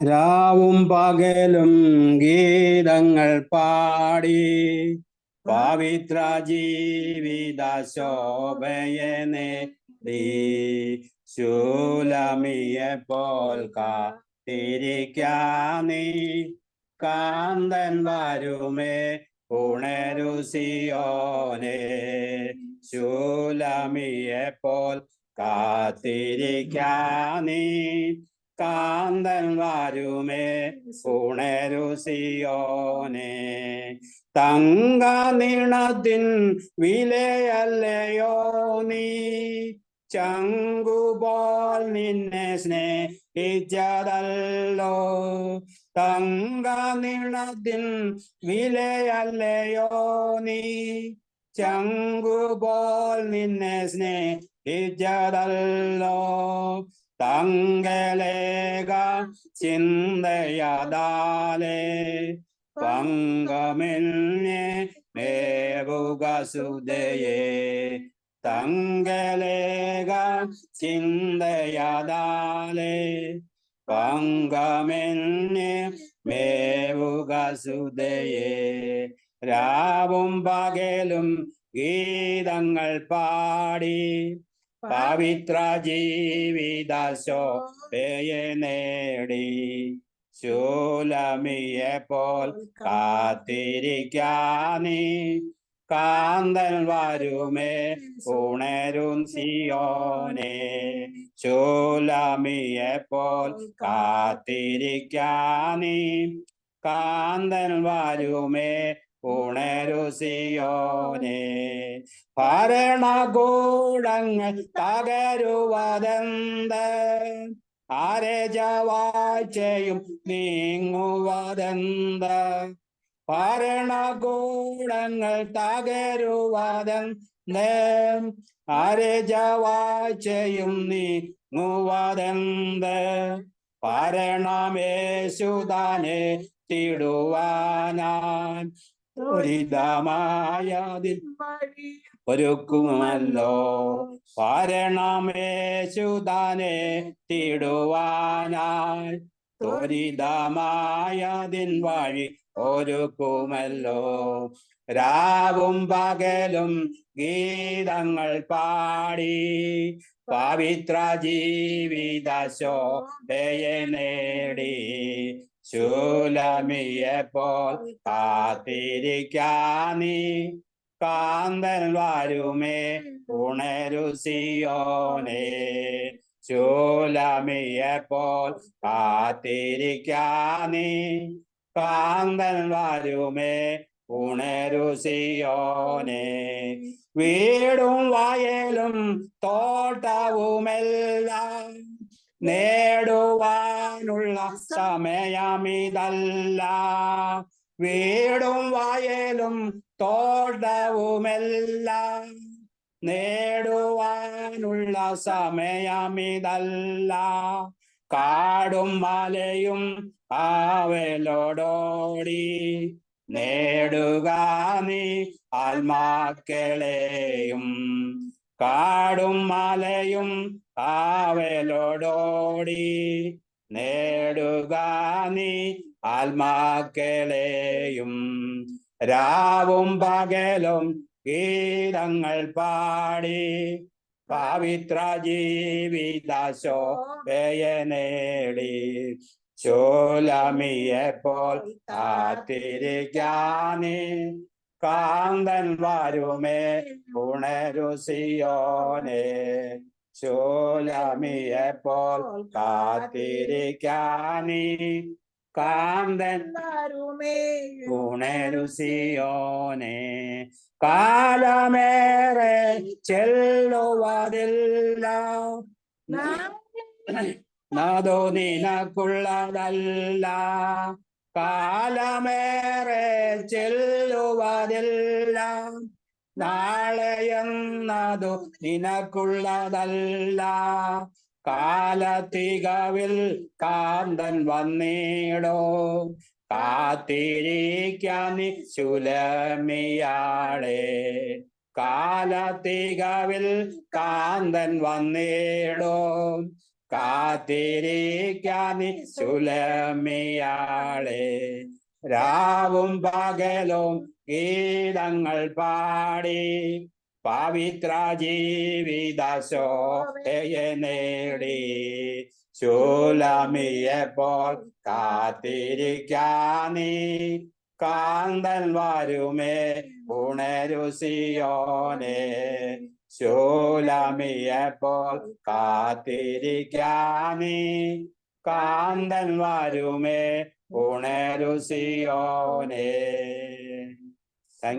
രാവും പകലും ഗീതങ്ങൾ പാടി പവിത്ര ജീവിത ശോഭയനെ ശൂലമിയെ പോൽ കാത്തിരിക്കാനീ കാന്തൻ വരുമേ ഉണരുസിയോനെ ശൂലമിയെ പോൽ കാത്തിരിക്കാനീ കാന്തൻ വരുമേ ഉണരുസിയോനെ തങ്ക നിണതിൻ വിലയല്ലയോ നീ. ചങ്കുപോൽ നിന്നെ സ്നേഹിച്ചതല്ലോ തങ്ക നിണത്തിൻ വിലയല്ലയോ നീ ചങ്കുപോൽ നിന്നെ സ്നേഹിച്ചതല്ലോ തങ്കലേക ചിന്തയതാലേ പങ്കമില്ലെ മേവുക സുതയെ തങ്കലേക ചിന്തയാതാലെ പങ്കമെന്നെ മേവുക സുതയെ രാവും പകലും ഗീതങ്ങൾ പാടി പവിത്ര ജീവിതശോ പേയെ നേടി. ശൂലമിയെ പോൽ കാത്തിരിക്കാനീ കാന്തൻ വരുമേ ഉണരും സിയോനെ ശൂലമിയെ പോൽ കാത്തിരിക്കാനീ കാന്തൻ വരുമേ ഉണരു സിയോനെ ഭരണകൂടങ്ങൾ തകരുവതെന്ത്? ആരെ ജവാഴ്ചയും നീങ്ങുവതെന്ത്? ഭരണകൂടങ്ങൾ തകരുവാദം നേം. ജവാഴ്ചയും നീങ്ങുവതെന്ത് ഭരണമേശുതാനെ തിടുവാനാൻ. ഒരിതമായതിൽ ഒരുക്കുമല്ലോ. ഭരണമേശുതാനെ തിടുവാനായി ത്വരിതമായതിൻ വഴി ഒരുക്കുമല്ലോ. രാവും പകലും ഗീതങ്ങൾ പാടി. പവിത്ര ജീവിതശോ ശോഭയെ നേടി. ശൂലമിയെ പോൽ കാത്തിരിക്കാനീ കാന്തൻ വരുമേ ഉണരുസിയോനേ പോൽ കാത്തിരിക്കാനീ. കാന്തൻ വരുമേ ഉണരുസിയോനെ വീടും വയലും തോട്ടവുമെല്ലാം നേടുവാനുള്ള സമയമിതല്ല. വീടും വയലും തോട്ടവുമെല്ലാം നേടുവാനുള്ള സമയമിതല്ല. കാടും മലയും ആവലോടോടി നേടുക നീ ആത്മാക്കളെയും. കാടും മലയും ആവലോടോടി നേടുക നീ ആത്മാക്കളെയും. രാവും പകലും ഗീതങ്ങൾ പാടി പവിത്ര ജീവിത ശോഭയെ നേടി ചോലമിയെ പോൽ കാത്തിരിക്കാനേ കാന്തൻ വരുമേ ഉണരുസിയോനെ ചോലമിയെ പോൽ കാത്തിരിക്കാനീ കാന്തൻ ഗുണരുസിയോനെ കാലമേറെ ചെല്ലുവതില്ല നദോ നിനക്കുള്ളതല്ല കാലമേറെ ചെല്ലുവതില്ല നാളെയെന്നതു നിനക്കുള്ളതല്ല കാലത്തികവിൽ കാന്തൻ വന്നേടോ. കാത്തിരിക്കാൻ ശുലമിയാളെ കാലത്തികവിൽ കാന്തൻ വന്നേടോ. കാത്തിരിക്കാൻ ശുലമിയാളെ രാവും പകലും ഗീതങ്ങൾ പാടി. പവിത്ര ജീവിതശോഭയെ നേടി ശൂലമിയപ്പോൾ കാത്തിരിക്കാനീ കാന്തൻ വരുമേ ഉണരുസിയോനെ ശൂലമിയപ്പോൾ കാത്തിരിക്കാനീ കാന്തൻ വരുമേ ഉണരുസിയോനെ